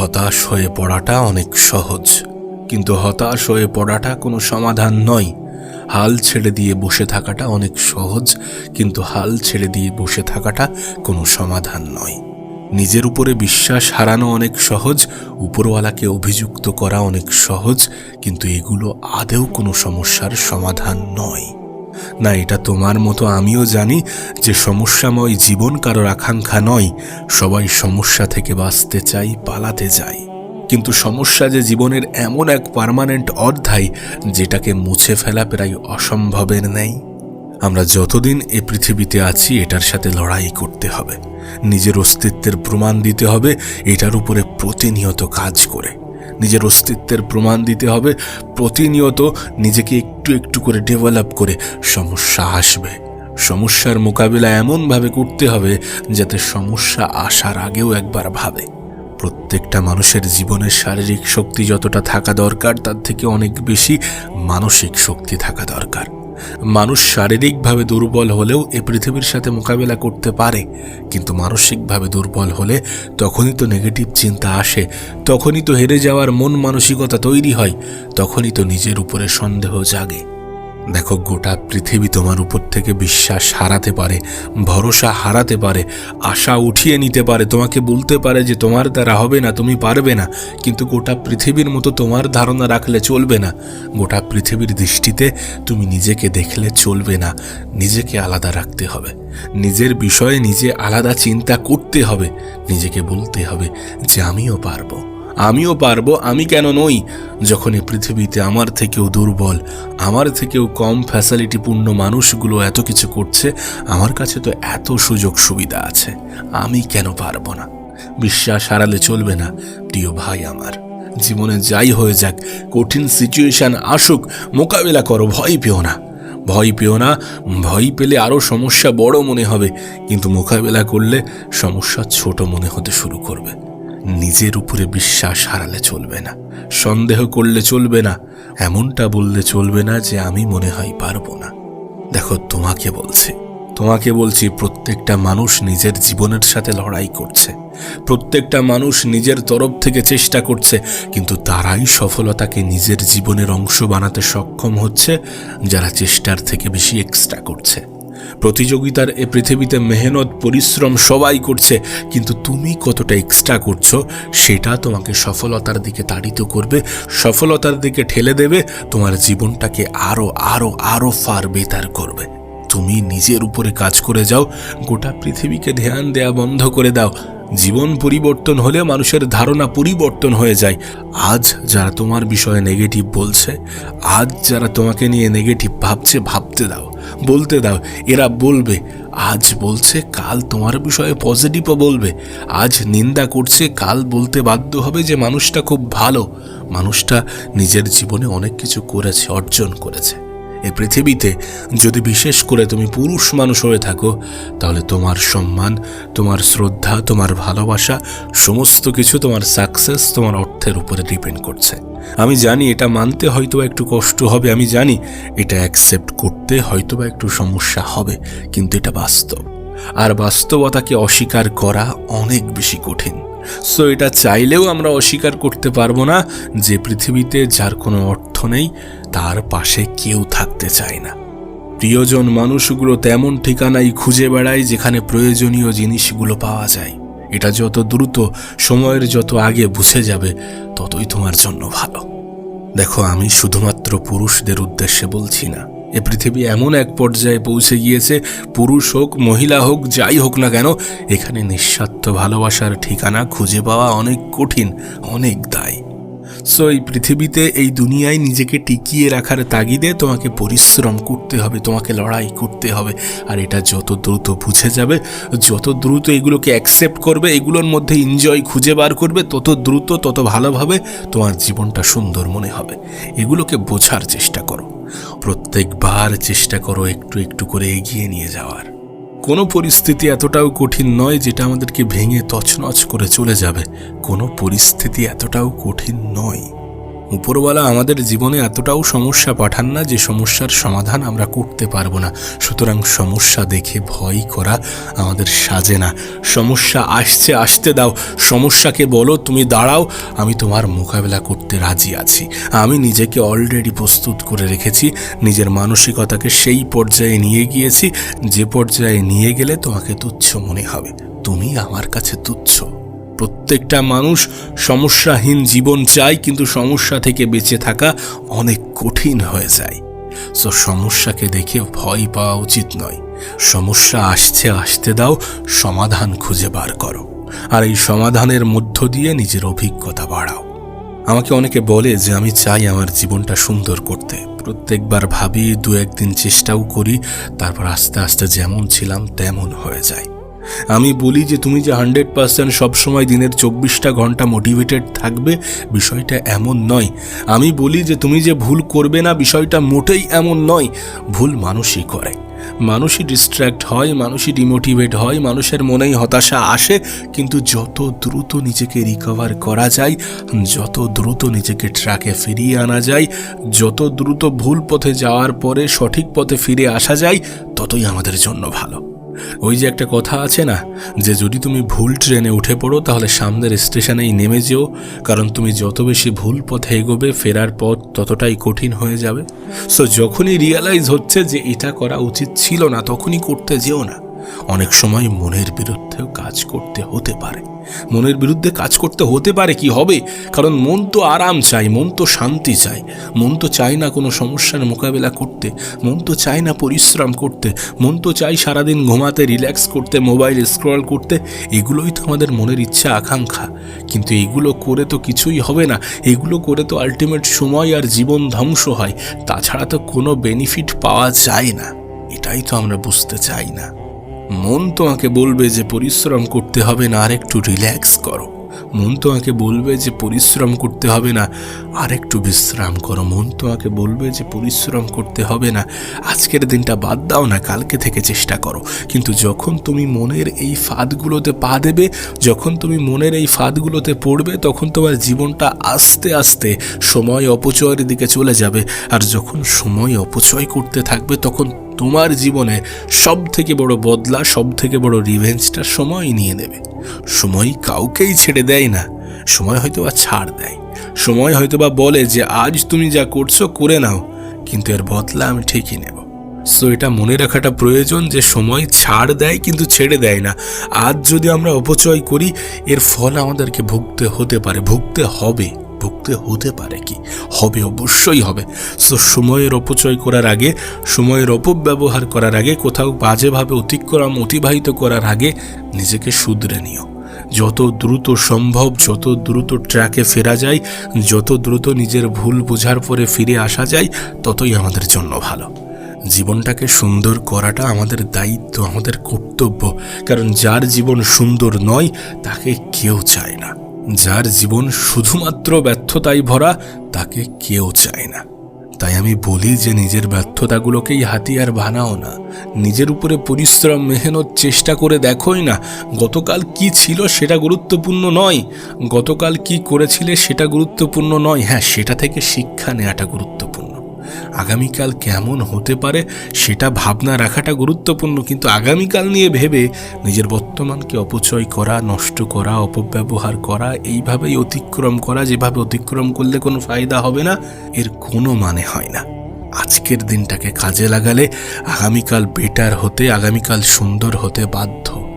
হতাশ হয়ে পড়াটা অনেক সহজ। কিন্তু হতাশ হয়ে পড়াটা কোনো সমাধান নয়। হাল ছেড়ে দিয়ে বসে থাকাটা অনেক সহজ, কিন্তু হাল ছেড়ে দিয়ে বসে থাকাটা কোনো সমাধান নয়। নিজের উপরে বিশ্বাস হারানো অনেক সহজ, উপরওয়ালাকে অভিযুক্ত করা অনেক সহজ, কিন্তু এগুলো আদেও কোনো সমস্যার সমাধান নয়। না, এটা তোমার মতো আমিও জানি যে সমস্যাময় জীবন কারোর আকাঙ্ক্ষা নয়, সবাই সমস্যা থেকে বাঁচতে চাই পালাতে যায় কিন্তু সমস্যা যে জীবনের এমন এক পার্মানেন্ট অধ্যায় যেটাকে মুছে ফেলা প্রায় অসম্ভবের নেই। আমরা যতদিন এ পৃথিবীতে আছি, এটার সাথে লড়াই করতে হবে। নিজের অস্তিত্বের প্রমাণ দিতে হবে, এটার উপরে প্রতিনিয়ত কাজ করে। নিজের অস্তিত্বের প্রমাণ দিতে হবে। প্রতিনিয়ত নিজেকে একটু একটু করে ডেভেলপ করে সমস্যা আসবে। সমস্যার মোকাবিলা এমনভাবে করতে হবে যাতে সমস্যা আসার আগেও একবার ভাবে। প্রত্যেকটা মানুষের জীবনের শারীরিক শক্তি যতটা থাকা দরকার, তার থেকে অনেক বেশি মানসিক শক্তি থাকা দরকার। মানুষ শারীরিকভাবে দুর্বল হলেও এ পৃথিবীর সাথে মোকাবেলা করতে পারে। কিন্তু মানসিকভাবে দুর্বল হলে তখনই তো নেগেটিভ চিন্তা আসে, তখনই তো হেরে যাওয়ার মন মানসিকতা তৈরি হয়, তখনই তো নিজের উপরে সন্দেহ জাগে। দেখো, গোটা পৃথিবী তোমার উপর থেকে বিশ্বাস হারাতে পারে, ভরসা হারাতে পারে, আশা উঠিয়ে নিতে পারে। তোমাকে বলতে পারে যে তোমার দ্বারা হবে না, তুমি পারবে না। কিন্তু গোটা পৃথিবীর মতো তোমার ধারণা রাখলে চলবে না। গোটা পৃথিবীর দৃষ্টিতে তুমি নিজেকে দেখলে চলবে না। নিজেকে আলাদা রাখতে হবে। নিজের বিষয়ে নিজে আলাদা চিন্তা করতে হবে। নিজেকে বলতে হবে যে আমিও পারব। আমিও পারব, আমি কেন নই? যখন এই পৃথিবীতে আমার থেকেও দুর্বল, আমার থেকেও কম ফ্যাসিলিটিপূর্ণ মানুষগুলো এত কিছু করছে, আমার কাছে তো এত সুযোগ সুবিধা আছে, আমি কেন পারব না? বিশ্বাস হারালে চলবে না, প্রিয় ভাই আমার। জীবনে যাই হয়ে যাক, কঠিন সিচুয়েশান আসুক, মোকাবিলা করো, ভয় পেও না। ভয় পেও না, ভয় পেলে আরও সমস্যা বড় মনে হবে, কিন্তু মোকাবেলা করলে সমস্যা ছোট মনে হতে শুরু করবে। নিজের উপরে বিশ্বাস হারালে চলবে না, সন্দেহ করলে চলবে না, এমনটা বললে চলবে না যে আমি মনে হয় পারব না। দেখো, তোমাকে বলছি তোমাকে বলছি প্রত্যেকটা মানুষ নিজের জীবনের সাথে লড়াই করছে, প্রত্যেকটা মানুষ নিজের তরফ থেকে চেষ্টা করছে, কিন্তু তারাই সফলতাকে নিজের জীবনের অংশ বানাতে সক্ষম হচ্ছে, যারা চেষ্টার থেকে বেশি এক্সট্রা করছে। প্রতিযোগিতার এ পৃথিবীতে মেহনত, পরিশ্রম সবাই করছে, কিন্তু তুমি কতটা এক্সট্রা করছ সেটা তোমাকে সফলতার দিকে তাড়িত করবে, সফলতার দিকে ঠেলে দেবে, তোমার জীবনটাকে আরও আরও আরও ফার বেতার করবে। তুমি নিজের উপরে কাজ করে যাও, গোটা পৃথিবীকে ধ্যান দেয়া বন্ধ করে দাও। জীবন পরিবর্তন হলে মানুষের ধারণা পরিবর্তন হয়ে যায়। আজ যারা তোমার বিষয়ে নেগেটিভ বলছে, আজ যারা তোমাকে নিয়ে নেগেটিভ ভাবছে, ভাবতে দাও, বলতে দাও, এরা বলবে, আজ বলছে, কাল তোমার বিষয়ে পজিটিভও বলবে। আজ নিন্দা করছে, কাল বলতে বাধ্য হবে যে মানুষটা খুব ভালো। মানুষটা নিজের জীবনে অনেক কিছু করেছে, অর্জন করেছে। এই পৃথিবীতে যদি বিশেষ করে তুমি পুরুষ মানুষ হয়ে থাকো, তাহলে তোমার সম্মান, তোমার শ্রদ্ধা, তোমার ভালোবাসা, সমস্ত কিছু তোমার সাকসেস তোমার অর্থের উপরে ডিপেন্ড করছে। আমি জানি এটা মানতে হয়তো একটু কষ্ট হবে, আমি জানি এটা অ্যাকসেপ্ট করতে হয়তো বা একটু সমস্যা হবে, কিন্তু এটা বাস্তব। আর বাস্তবতাকে অস্বীকার করা অনেক বেশি কঠিন। সো এটা চাইলেও আমরা অস্বীকার করতে পারব না যে পৃথিবীতে যার কোনো অর্থ নেই তার পাশে কেউ থাকতে চায় না। প্রিয়জন মানুষগুলো তেমন ঠিকানাই খুঁজে বেড়ায় যেখানে প্রয়োজনীয় জিনিসগুলো পাওয়া যায়। এটা যত দ্রুত সময়ের যত আগে বুঝে যাবে, ততই তোমার জন্য ভালো। দেখো, আমি শুধুমাত্র পুরুষদের উদ্দেশ্যে বলছি না। এ পৃথিবী এমন এক পর্যায়ে পৌঁছে গিয়েছে, পুরুষ হোক, মহিলা হোক, যাই হোক না কেন, এখানে নিঃস্বার্থ ভালোবাসার ঠিকানা খুঁজে পাওয়া অনেক কঠিন, অনেক দায়। সো এই পৃথিবীতে এই দুনিয়ায় নিজেকে টিকিয়ে রাখার তাগিদে তোমাকে পরিশ্রম করতে হবে, তোমাকে লড়াই করতে হবে। আর এটা যত দ্রুত বুঝে যাবে, যত দ্রুত এগুলোকে অ্যাকসেপ্ট করবে, এগুলোর মধ্যে এনজয় খুঁজে বার করবে, তত দ্রুত, তত ভালোভাবে তোমার জীবনটা সুন্দর মনে হবে। এগুলোকে বোঝার চেষ্টা করো। প্রত্যেকবার চেষ্টা করো একটু একটু করে এগিয়ে নিয়ে যাওয়ার। কোনো পরিস্থিতি এতটাও কঠিন নয় যেটা আমাদেরকে ভেঙে তছনছ করে চলে যাবে। কোনো পরিস্থিতি এতটাও কঠিন নয়। উপরওয়ালা আমাদের জীবনে এতটাও সমস্যা পাঠান না যে সমস্যার সমাধান আমরা করতে পারব না। সুতরাং সমস্যা দেখে ভয় করা আমাদের সাজে না। সমস্যা আসছে, আসতে দাও। সমস্যাকে বলো, তুমি দাঁড়াও। আমি তোমার মোকাবেলা করতে রাজি আছি। আমি নিজেকে অলরেডি প্রস্তুত করে রেখেছি। নিজের মানসিকতাকে সেই পর্যায়ে নিয়ে গিয়েছি। যে পর্যায়ে নিয়ে গেলে তোমাকে তুচ্ছ মনে হবে। তুমি আমার কাছে তুচ্ছ। প্রত্যেকটা মানুষ সমস্যাহীন জীবন চায়, কিন্তু সমস্যা থেকে বেঁচে থাকা অনেক কঠিন হয়ে যায়। সো সমস্যাকে দেখে ভয় পাওয়া উচিত নয়। সমস্যা আসছে, আসতে দাও, সমাধান খুঁজে বার করো। আর এই সমাধানের মধ্য দিয়ে নিজের অভিজ্ঞতা বাড়াও। আমাকে অনেকে বলে যে, আমি চাই আমার জীবনটা সুন্দর করতে। প্রত্যেকবার ভাবি দু একদিন চেষ্টাও করি, তারপর আস্তে আস্তে যেমন ছিলাম, তেমন হয়ে যায়। আমি বলি যে তুমি যে হান্ড্রেড পার্সেন্ট সবসময় দিনের চব্বিশটা ঘণ্টা মোটিভেটেড থাকবে, বিষয়টা এমন নয়। আমি বলি যে তুমি যে ভুল করবে না, বিষয়টা মোটেই এমন নয়। ভুল মানুষই করে। মানুষই ডিস্ট্র্যাক্ট হয়, মানুষই ডিমোটিভেট হয়, মানুষের মনেই হতাশা আসে, কিন্তু যত দ্রুত নিজেকে রিকভার করা যায়, যত দ্রুত নিজেকে ট্র্যাকে ফিরিয়ে আনা যায়, যত দ্রুত ভুল পথে যাওয়ার পরে সঠিক পথে ফিরে আসা যায়, ততই আমাদের জন্য ভালো। ওই যে একটা কথা আছে না, যে যদি তুমি ভুল ট্রেনে উঠে পড়ো, তাহলে সামনের স্টেশনেই নেমে যেও, কারণ তুমি যত বেশি ভুল পথে এগোবে, ফেরার পথ ততটাই কঠিন হয়ে যাবে। সো যখনই রিয়েলাইজ হচ্ছে যে এটা করা উচিত ছিল না, তখনই করতে যেও না। অনেক সময় মনের বিরুদ্ধেও কাজ করতে হতে পারে। মনের বিরুদ্ধে কাজ করতে হতে পারে কি হবে? কারণ মন তো আরাম চাই, মন তো শান্তি চাই। মন তো চায় না কোনো সমস্যার মোকাবেলা করতে, মন তো চায় না পরিশ্রম করতে, মন তো চাই সারাদিন ঘুমাতে, রিল্যাক্স করতে, মোবাইল স্ক্রল করতে। এগুলোই তো আমাদের মনের ইচ্ছা, আকাঙ্ক্ষা। কিন্তু এগুলো করে তো কিছুই হবে না। এগুলো করে তো আলটিমেট সময় আর জীবন ধ্বংস হয়। তাছাড়া তো কোনো বেনিফিট পাওয়া যায় না। এটাই তো আমরা বুঝতে চাই না। মন তোমাকে বলবে যে পরিশ্রম করতে হবে না আর একটু রিল্যাক্স করো। মন তোমাকে বলবে যে পরিশ্রম করতে হবে না আর একটু বিশ্রাম করো। মন তোমাকে বলবে যে পরিশ্রম করতে হবে না, আজকের দিনটা বাদ দাও না, কালকে থেকে চেষ্টা করো। কিন্তু যখন তুমি মনের এই ফাঁদগুলোতে পা দেবে, যখন তুমি মনের এই ফাঁদগুলোতে পড়বে, তখন তোমার জীবনটা আস্তে আস্তে সময় অপচয়ের দিকে চলে যাবে। আর যখন সময় অপচয় করতে থাকবে, তখন তোমার জীবনে সব থেকে বড় বদলা সব থেকে বড় রিভেঞ্জটা সময় নিয়ে নেবে। সময় কাউকেই ছেড়ে দেয় না। সময় হয়তো বা ছাড় দেয়। সময় হয়তো বা বলে যে, আজ তুমি যা করছ, করে নাও। কিন্তু এর বদলা আমি ঠিকই নেব। সো এটা মনে রাখাটা প্রয়োজন যে, সময় ছাড় দেয় কিন্তু ছেড়ে দেয় না। আজ যদি আমরা অপচয় করি, এর ফল আমাদেরকে ভুগতে হতে পারে, ভুগতে হবে। ভুগতে হতে পারে কি? হবে, অবশ্যই হবে। সো, সময়ের অপচয় করার আগে, সময়ের অপব্যবহার করার আগে, কোথাও বাজেভাবে অতিক্রম অতিবাহিত করার আগে নিজেকে শুধরে নিও। যত দ্রুত সম্ভব, যত দ্রুত ট্র্যাকে ফেরা যায়, যত দ্রুত নিজের ভুল বোঝার পরে ফিরে আসা যায়, ততই আমাদের জন্য ভালো। জীবনটাকে সুন্দর করাটা আমাদের দায়িত্ব, আমাদের কর্তব্য। কারণ যার জীবন সুন্দর নয়, তাকে কেউ চায় না। যার জীবন শুধুমাত্র ব্যর্থতাই ভরা, তাকে কেউ চায় না। তাই আমি বলি যে নিজের ব্যর্থতাগুলোকেই হাতিয়ার বানাও না। নিজের উপরে পরিশ্রম, মেহনত, চেষ্টা করে দেখোই না গতকাল কি ছিল সেটা গুরুত্বপূর্ণ নয়। গতকাল কি করেছিলে সেটা গুরুত্বপূর্ণ নয়। হ্যাঁ সেটা থেকে শিক্ষা নেওয়াটা গুরুত্বপূর্ণ। আগামীকাল কেমন হতে পারে সেটা ভাবনা রাখাটা গুরুত্বপূর্ণ। কিন্তু আগামীকাল নিয়ে ভেবে নিজের বর্তমানকে অপচয় করা, নষ্ট করা, অপব্যবহার করা, এইভাবেই অতিক্রম করা, যেভাবে অতিক্রম করলে কোনো ফায়দা হবে না, এর কোনো মানে হয় না। আজকের দিনটাকে কাজে লাগালে আগামীকাল বেটার হতে, আগামীকাল সুন্দর হতে বাধ্য।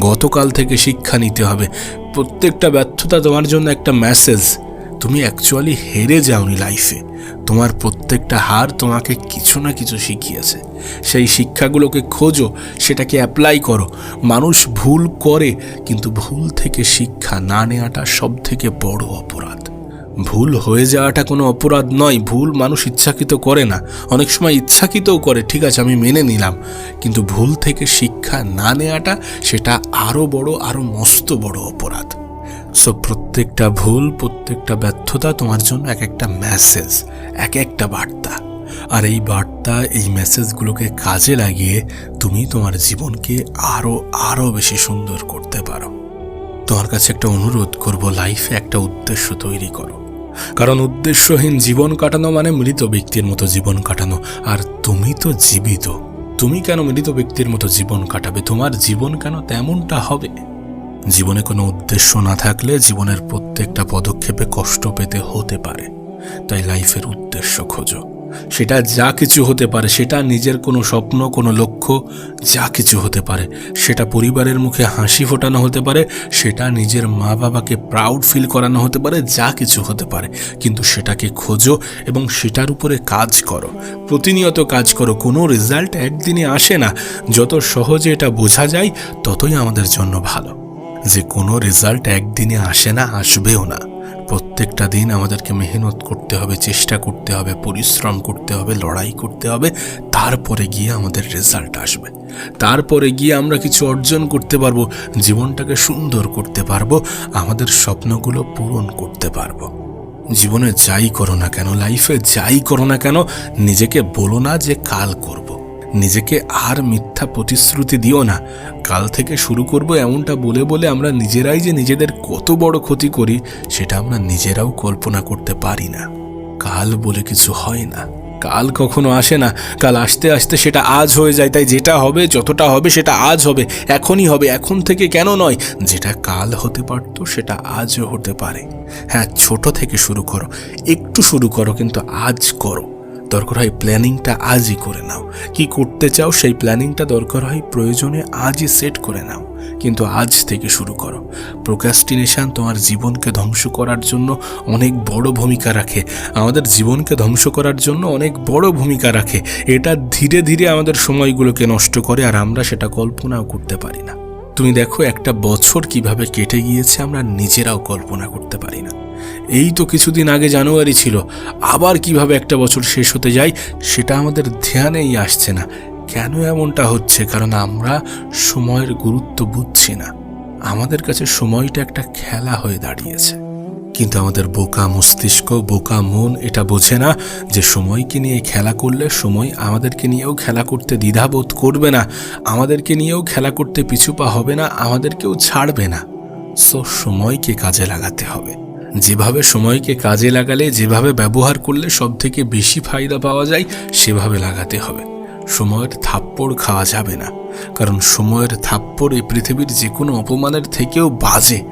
গতকাল থেকে শিক্ষা নিতে হবে। প্রত্যেকটা ব্যর্থতা তোমার জন্য একটা মেসেজ তুমি অ্যাকচুয়ালি হেরে যাওনি লাইফে তোমার প্রত্যেকটা হার তোমাকে কিছু না কিছু শিখিয়েছে। সেই শিক্ষাগুলোকে খোঁজো, সেটাকে অ্যাপ্লাই করো। মানুষ ভুল করে, কিন্তু ভুল থেকে শিক্ষা না নেওয়াটা সব থেকে বড় অপরাধ। ভুল হয়ে যাওয়াটা কোনো অপরাধ নয়, ভুল মানুষ ইচ্ছাকৃত করে না। অনেক সময় ইচ্ছাকৃতও করে, ঠিক আছে, আমি মেনে নিলাম। কিন্তু ভুল থেকে শিক্ষা না নেওয়াটা সেটা আরও বড় আরও মস্ত বড় অপরাধ। সো প্রত্যেকটা ভুল, প্রত্যেকটা ব্যর্থতা তোমার জন্য এক একটা মেসেজ এক একটা বার্তা। আর এই বার্তা, এই মেসেজগুলোকে কাজে লাগিয়ে তুমি তোমার জীবনকে আরও আরও বেশি সুন্দর করতে পারো। তোমার কাছে একটা অনুরোধ করব লাইফে একটা উদ্দেশ্য তৈরি করো। কারণ উদ্দেশ্যহীন জীবন কাটানো মানে মৃত ব্যক্তির মতো জীবন কাটানো। আর তুমি তো জীবিত। তুমি কেন মৃত ব্যক্তির মতো জীবন কাটাবে? তোমার জীবন কেন তেমনটা হবে? জীবনে কোনো উদ্দেশ্য না থাকলে জীবনের প্রত্যেকটা পদক্ষেপে কষ্ট পেতে হতে পারে। তাই লাইফের উদ্দেশ্য খোঁজো। সেটা যা কিছু হতে পারে, সেটা নিজের কোনো স্বপ্ন, কোনো লক্ষ্য, যা কিছু হতে পারে, সেটা পরিবারের মুখে হাসি ফোটানো হতে পারে, সেটা নিজের মা বাবাকে প্রাউড ফিল করানো হতে পারে, যা কিছু হতে পারে। কিন্তু সেটাকে খোঁজো এবং সেটার উপরে কাজ করো। প্রতিনিয়ত কাজ করো, কোনো রেজাল্ট একদিনে আসে না। যত সহজে এটা বোঝা যায়, ততই আমাদের জন্য ভালো। যে কোনো রেজাল্ট একদিনে আসে না, আসবেও না। প্রত্যেকটা দিন আমাদেরকে মেহনত করতে হবে, চেষ্টা করতে হবে, পরিশ্রম করতে হবে, লড়াই করতে হবে, তারপরে গিয়ে আমাদের রেজাল্ট আসবে। তারপরে গিয়ে আমরা কিছু অর্জন করতে পারব, জীবনটাকে সুন্দর করতে পারব, আমাদের স্বপ্নগুলো পূরণ করতে পারব। জীবনে যাই করো না কেন লাইফে যাই করো না কেন, নিজেকে বলো না যে কাল করব। নিজেকে আর মিথ্যা প্রতিশ্রুতি দিও না। কাল থেকে শুরু করব এমনটা বলে বলে আমরা নিজেরাই যে নিজেদের কত বড় ক্ষতি করি, সেটা আমরা নিজেরাও কল্পনা করতে পারি না। কাল বলে কিছু হয় না। কাল কখনো আসে না। কাল আসতে আসতে সেটা আজ হয়ে যায়। তাই যেটা হবে, যতটা হবে, সেটা আজ হবে। এখনই হবে। এখন থেকে কেন নয়? যেটা কাল হতে পারতো, সেটা আজও হতে পারে। হ্যাঁ ছোট থেকে শুরু করো। একটু শুরু করো, কিন্তু আজ করো। দরকার হয় প্ল্যানিংটা আজই করে নাও। কি করতে চাও সেই প্ল্যানিংটা দরকার হয় প্রয়োজনে আজই সেট করে নাও। কিন্তু আজ থেকে শুরু করো। প্রোক্রাস্টিনেশন তোমার জীবনকে ধ্বংস করার জন্য অনেক বড় ভূমিকা রাখে। আমাদের জীবনকে ধ্বংস করার জন্য অনেক বড় ভূমিকা রাখে। এটা ধীরে ধীরে আমাদের সময়গুলোকে নষ্ট করে আর আমরা সেটা কল্পনাও করতে পারি না। তুমি দেখো একটা বছর কীভাবে কেটে গিয়েছে, আমরা নিজেরাও কল্পনা করতে পারি না। এই তো কিছুদিন আগে জানুয়ারি ছিল। আবার কীভাবে একটা বছর শেষ হতে যায়, সেটা আমাদের ধ্যানেই আসছে না। কেন এমনটা হচ্ছে? কারণ আমরা সময়ের গুরুত্ব বুঝছি না। আমাদের কাছে সময়টা একটা খেলা হয়ে দাঁড়িয়েছে। কিন্তু আমাদের বোকা মস্তিষ্ক, বোকা মন এটা বোঝে না যে সময়কে নিয়ে খেলা করলে সময় আমাদেরকে নিয়েও খেলা করতে দ্বিধাবোধ করবে না, আমাদেরকে নিয়েও খেলা করতে পিছুপা হবে না, আমাদেরকেও ছাড়বে না। সো সময়কে কাজে লাগাতে হবে। যেভাবে সময়কে কাজে লাগালে, যেভাবে ব্যবহার করলে সব থেকে বেশি ফায়দা পাওয়া যায়, সেভাবে লাগাতে হবে। সময়ের থাপ্পড় খাওয়া যাবে না। কারণ সময়ের থাপ্পড় এই পৃথিবীর যে কোনো অপমানের থেকেও বাজে।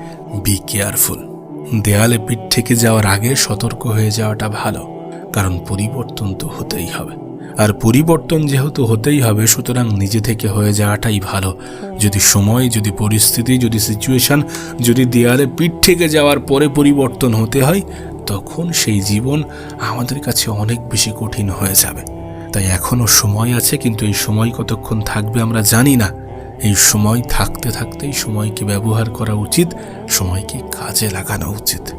বি কেয়ারফুল দেয়ালে পিঠ থেকে যাওয়ার আগে সতর্ক হয়ে যাওয়াটা ভালো। কারণ পরিবর্তন তো হতেই হবে। আর পরিবর্তন যেহেতু হতেই হবে, সুতরাং নিজে থেকে হয়ে যাওয়াটাই ভালো। যদি সময়, যদি পরিস্থিতি, যদি সিচুয়েশন যদি দেয়ালে পিঠ থেকে যাওয়ার পরে পরিবর্তন হতে হয়, তখন সেই জীবন আমাদের কাছে অনেক বেশি কঠিন হয়ে যাবে। তাই এখনও সময় আছে, কিন্তু এই সময় কতক্ষণ থাকবে আমরা জানি না। এই সময় থাকতে থাকতেই সময়কে ব্যবহার করা উচিত, সময়কে কাজে লাগানো উচিত।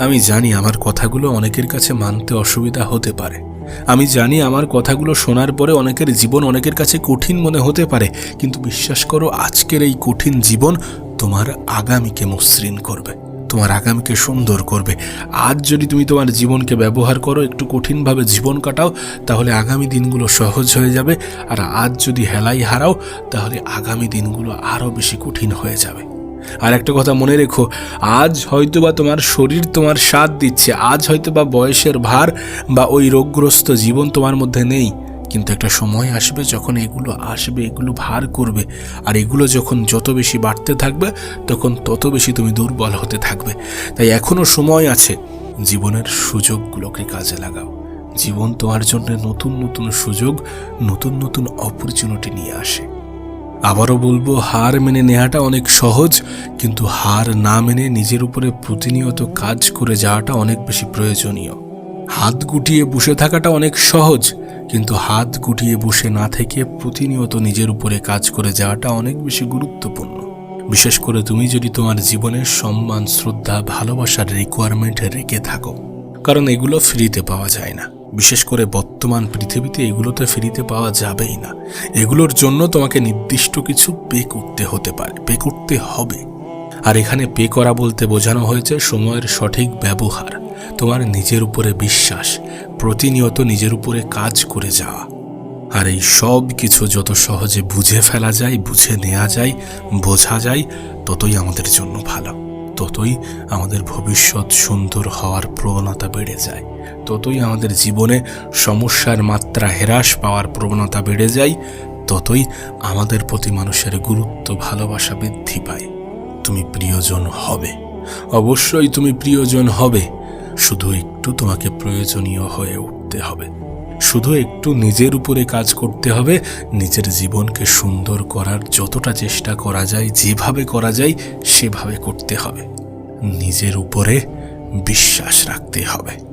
আমি জানি আমার কথাগুলো অনেকের কাছে মানতে অসুবিধা হতে পারে। আমি জানি আমার কথাগুলো শোনার পরে অনেকের জীবন অনেকের কাছে কঠিন মনে হতে পারে, কিন্তু বিশ্বাস করো আজকের এই কঠিন জীবন তোমার আগামীকে মসৃণ করবে, তোমার আগামীকে সুন্দর করবে। আজ যদি তুমি তোমার জীবনকে ব্যবহার করো, একটু কঠিনভাবে জীবন কাটাও, তাহলে আগামী দিনগুলো সহজ হয়ে যাবে, আর আজ যদি হেলাই হারাও, তাহলে আগামী দিনগুলো আরও বেশি কঠিন হয়ে যাবে। আর একটা কথা মনে রেখো, আজ হয়তো বা তোমার শরীর তোমার সাথ দিচ্ছে, আজ হয়তো বা বয়সের ভার বা ওই রোগগ্রস্ত জীবন তোমার মধ্যে নেই। কিন্তু একটা সময় আসবে যখন এগুলো আসবে, এগুলো ভার করবে, আর এগুলো যখন যত বেশি বাড়তে থাকবে, তখন তত বেশি তুমি দুর্বল হতে থাকবে। তাই এখনও সময় আছে, জীবনের সুযোগগুলোকে কাজে লাগাও। জীবন তোমার জন্য নতুন নতুন সুযোগ, নতুন নতুন অপরচুনিটি নিয়ে আসে। আবারও বলব, হার মেনে নেওয়াটা অনেক সহজ, কিন্তু হার না মেনে নিজের উপরে প্রতিনিয়ত কাজ করে যাওয়াটা অনেক বেশি প্রয়োজনীয়। হাত গুটিয়ে বসে থাকাটা অনেক সহজ, কিন্তু হাত গুটিয়ে বসে না থেকে প্রতিনিয়ত নিজের উপরে কাজ করে যাওয়াটা অনেক বেশি গুরুত্বপূর্ণ। বিশেষ করে তুমি যদি তোমার জীবনের সম্মান, শ্রদ্ধা, ভালোবাসার রিকোয়ারমেন্ট রেখে থাকো, কারণ এগুলো ফ্রিতে পাওয়া যায় না। বিশেষ করে বর্তমান পৃথিবীতে এগুলোতে ফিরিতে পাওয়া যাবেই না। এগুলোর জন্য তোমাকে নির্দিষ্ট কিছু পে করতে হতে পারে, পে করতে হবে। আর এখানে পে করা বলতে বোঝানো হয়েছে সময়ের সঠিক ব্যবহার, তোমার নিজের উপরে বিশ্বাস, প্রতিনিয়ত নিজের উপরে কাজ করে যাওয়া। আর এই সব কিছু যত সহজে বুঝে ফেলা যায়, বুঝে নেওয়া যায়, বোঝা যায়, ততই আমাদের জন্য ভালো। ততই আমাদের ভবিষ্যৎ সুন্দর হওয়ার প্রবণতা বেড়ে যায়। ততই আমাদের জীবনে সমস্যার মাত্রা হ্রাস পাওয়ার প্রবণতা বেড়ে যায়। ততই আমাদের প্রতি মানুষের গুরুত্ব, ভালোবাসা বৃদ্ধি পায়। তুমি প্রিয়জন হবে। অবশ্যই তুমি প্রিয়জন হবে। শুধু একটু তোমাকে প্রয়োজনীয় হয়ে উঠতে হবে। শুধু একটু নিজের উপরে কাজ করতে হবে, নিজের জীবনকে সুন্দর করার যতটা চেষ্টা করা যায়, যেভাবে করা যায়, সেভাবে করতে হবে। নিজের উপরে বিশ্বাস রাখতে হবে।